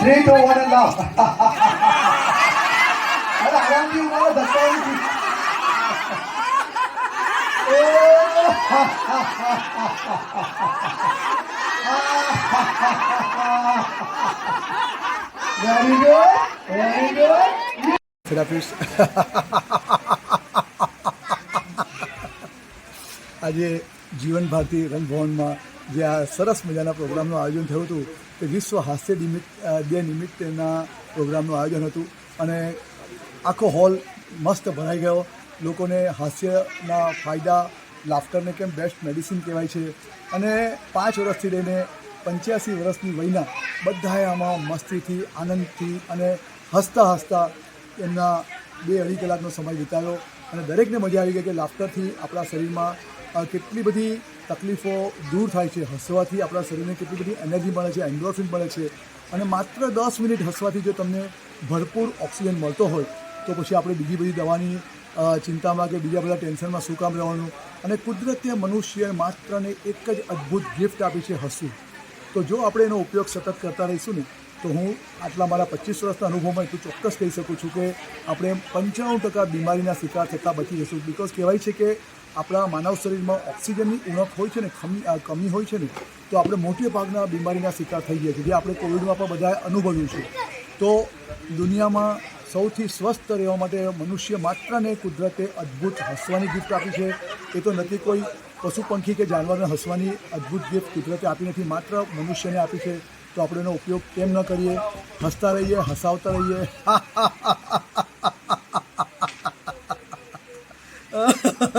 Three, two, one, and laugh. અરે આરામથી ઉભા રહો, ધક્કા નથી. Very good, very good. Therapist આજે જીવન ભારતી રંગભવનમાં જે આ સરસ મજાના પ્રોગ્રામનું આયોજન થયું હતું તે વિશ્વ હાસ્ય નિમિત્ત બે નિમિત્તેના પ્રોગ્રામનું આયોજન હતું અને આખો હોલ મસ્ત ભરાઈ ગયો. લોકોને હાસ્યના ફાયદા, લાફ્ટરને કેમ બેસ્ટ મેડિસિન કહેવાય છે. અને પાંચ વર્ષથી લઈને પંચ્યાસી વર્ષની વયના બધાએ આમાં મસ્તીથી, આનંદથી અને હસતા હસતા એમના બે અઢી કલાકનો સમય વિતાવ્યો. અને દરેકને મજા આવી ગઈ કે લાફ્ટરથી આપણા શરીરમાં કેટલી બધી તકલીફો દૂર થાય છે. હસવાથી આપણા શરીરને કેટલી બધી એનર્જી મળે છે, એન્ડોર્ફિન મળે છે અને માત્ર દસ મિનિટ હસવાથી જો તમને ભરપૂર ઓક્સિજન મળતો હોય, તો પછી આપણે બીજી બધી દવાની ચિંતામાં કે બીજા બધા ટેન્શનમાં શું કામ રહેવાનું? અને કુદરતે મનુષ્ય માત્રને એક જ અદ્ભુત ગિફ્ટ આપી છે હસવું. તો જો આપણે એનો ઉપયોગ સતત કરતા રહીશું ને તો હું આટલા મારા પચીસ વર્ષના અનુભવમાં એટલું ચોક્કસ કહી શકું છું કે આપણે પંચાણું ટકા બીમારીના શિકાર થતાં બચી જશું. બિકોઝ કહેવાય છે કે આપણા માનવ શરીરમાં ઓક્સિજનની ઉણપ હોય છે ને કમી હોય છે ને, તો આપણે મોટે ભાગના બીમારીના શિકાર થઈ ગયા છે જે આપણે કોવિડમાં પણ બધાએ અનુભવ્યું છે. તો દુનિયામાં સૌથી સ્વસ્થ રહેવા માટે મનુષ્ય માત્રને કુદરતે અદ્ભુત હસવાની ગિફ્ટ આપી છે. એ તો નથી કોઈ પશુ પંખી કે જાનવરને હસવાની અદ્ભુત ગિફ્ટ કુદરતે આપી નથી. માત્ર મનુષ્યને આપી છે તો આપણે એનો ઉપયોગ કેમ ન કરીએ? હસતા રહીએ, હસાવતા રહીએ.